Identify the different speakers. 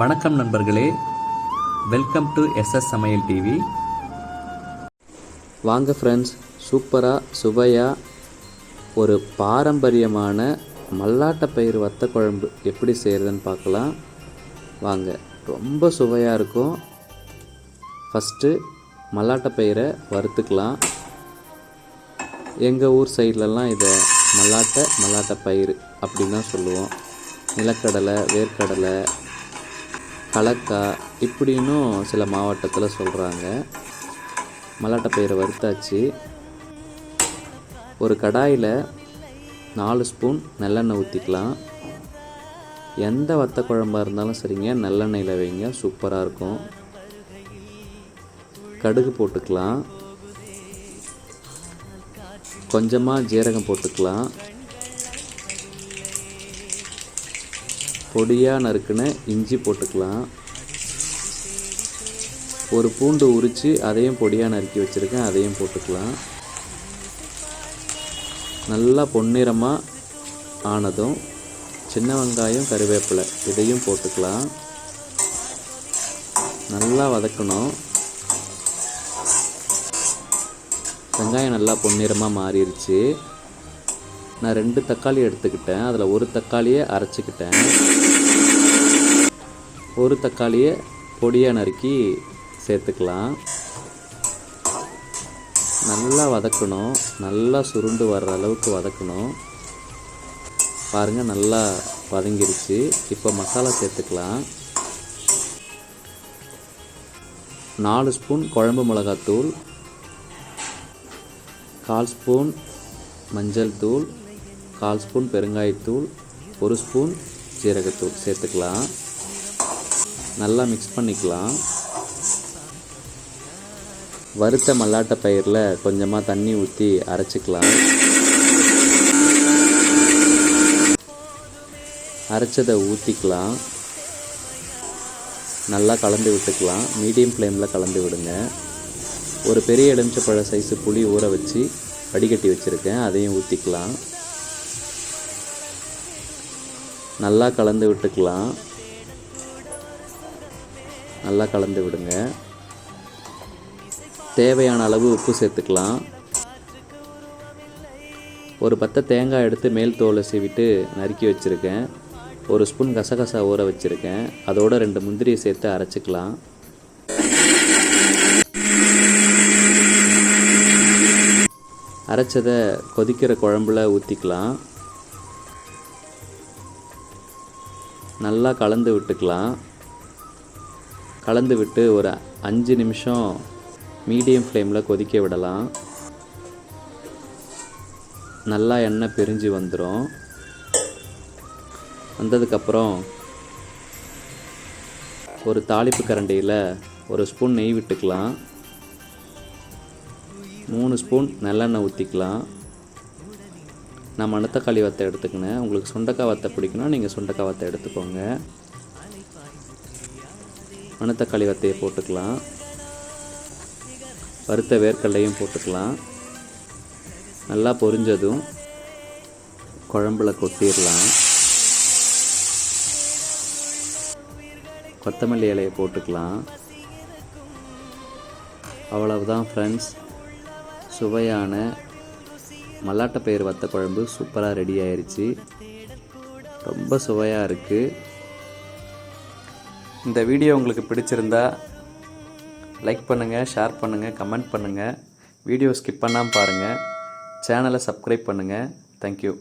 Speaker 1: வணக்கம் நண்பர்களே. Welcome to SS Samayal TV
Speaker 2: வாங்க ஃப்ரெண்ட்ஸ் சூப்பராக சுவையாக ஒரு பாரம்பரியமான மல்லாட்டை பயிர் வத்த குழம்பு எப்படி செய்கிறதுன்னு பார்க்கலாம். வாங்க ரொம்ப சுவையாக இருக்கும். ஃபஸ்ட்டு மல்லாட்டை பயிரை வறுத்துக்கலாம். எங்கள் ஊர் சைட்லலாம் இதை மல்லாட்டை மல்லாட்டை பயிர் அப்படின்னு தான் சொல்லுவோம். நிலக்கடலை வேர்க்கடலை கலக்கா இப்படின்னும் சில மாவட்டத்தில் சொல்கிறாங்க மல்லாட்டை பயிரை வறுத்தாச்சு. ஒரு கடாயில் நாலு ஸ்பூன் நல்லெண்ணெய் ஊற்றிக்கலாம் எந்த வத்த குழம்பாக இருந்தாலும் சரிங்க நல்லெண்ணெயில் வைங்க சூப்பராக இருக்கும். கடுகு போட்டுக்கலாம். கொஞ்சமாக ஜீரகம் போட்டுக்கலாம். பொடியாக நறுக்குன்னு இஞ்சி போட்டுக்கலாம். ஒரு பூண்டு உரித்து அதையும் பொடியாக நறுக்கி வச்சுருக்கேன் அதையும் போட்டுக்கலாம். நல்லா பொன்னிறமாக ஆனதும் சின்ன வெங்காயம் கருவேப்பிலை இதையும் போட்டுக்கலாம். நல்லா வதக்கணும். வெங்காயம் நல்லா பொன்னிறமாக மாறிடுச்சு நான் ரெண்டு தக்காளி எடுத்துக்கிட்டேன். அதில் ஒரு தக்காளியை அரைச்சிக்கிட்டேன். ஒரு தக்காளியை பொடியாக நறுக்கி சேர்த்துக்கலாம். நல்லா வதக்கணும். நல்லா சுருண்டு வர்ற அளவுக்கு வதக்கணும். பாருங்கள் நல்லா வதங்கிருச்சு. இப்போ மசாலா சேர்த்துக்கலாம். நாலு ஸ்பூன் குழம்பு மிளகாத்தூள். கால் ஸ்பூன் மஞ்சள் தூள். கால் ஸ்பூன் பெருங்காயத்தூள் ஒரு ஸ்பூன் சீரகத்தூள் சேர்த்துக்கலாம். நல்லா மிக்ஸ் பண்ணிக்கலாம். வறுத்த மல்லாட்ட பயிரில் கொஞ்சமாக தண்ணி ஊற்றி அரைச்சிக்கலாம். அரைச்சதை ஊற்றிக்கலாம் நல்லா கலந்து விட்டுக்கலாம். மீடியம் ஃப்ளேமில் கலந்து விடுங்க. ஒரு பெரிய எலுமிச்சப்பழ சைஸு புளி ஊற வச்சு வடிகட்டி வச்சுருக்கேன். அதையும் ஊற்றிக்கலாம் நல்லா கலந்து விட்டுக்கலாம். நல்லா கலந்து விடுங்க. தேவையான அளவு உப்பு சேர்த்துக்கலாம். ஒரு பத்தை தேங்காய் எடுத்து மேல் தோலை சீவிட்டு நறுக்கி வச்சுருக்கேன். ஒரு ஸ்பூன் கசகசா ஊற வச்சுருக்கேன். அதோட ரெண்டு முந்திரியை சேர்த்து அரைச்சிக்கலாம். அரைச்சதை கொதிக்கிற குழம்புல ஊற்றிக்கலாம் நல்லா கலந்து விட்டுக்கலாம். கலந்து விட்டு ஒரு அஞ்சு நிமிஷம் மீடியம் ஃப்ளேமில் கொதிக்க விடலாம். நல்லா எண்ணெய் பிரிஞ்சு வந்துடும் வந்ததுக்கப்புறம் ஒரு தாளிப்பு கரண்டியில் ஒரு ஸ்பூன் நெய் விட்டுக்கலாம். மூணு ஸ்பூன் நல்லெண்ணெய் ஊற்றிக்கலாம் நான் மணத்தக்காளி வத்தை எடுத்துக்கினேன். உங்களுக்கு சுண்டக்காய் வத்தை பிடிக்குன்னா நீங்கள் சுண்டக்காய் வத்தை எடுத்துக்கோங்க. மணத்தக்காளி வத்தையை போட்டுக்கலாம். வறுத்த வேர்க்கடலையும் போட்டுக்கலாம். நல்லா பொரிஞ்சதும் குழம்புல கொட்டிடலாம். கொத்தமல்லி இலையை போட்டுக்கலாம். அவ்வளவுதான் ஃப்ரெண்ட்ஸ் சுவையான மல்லாட்டை பயிர் வத்த குழம்பு சூப்பராக ரெடி ஆயிடுச்சு ரொம்ப சுவையாக இருக்குது
Speaker 1: இந்த வீடியோ உங்களுக்கு பிடிச்சிருந்தா லைக் பண்ணுங்கள் ஷேர் பண்ணுங்கள் கமெண்ட் பண்ணுங்கள் வீடியோ ஸ்கிப் பண்ணாமல் பாருங்கள் சேனலை சப்ஸ்கிரைப் பண்ணுங்கள் தேங்க்யூ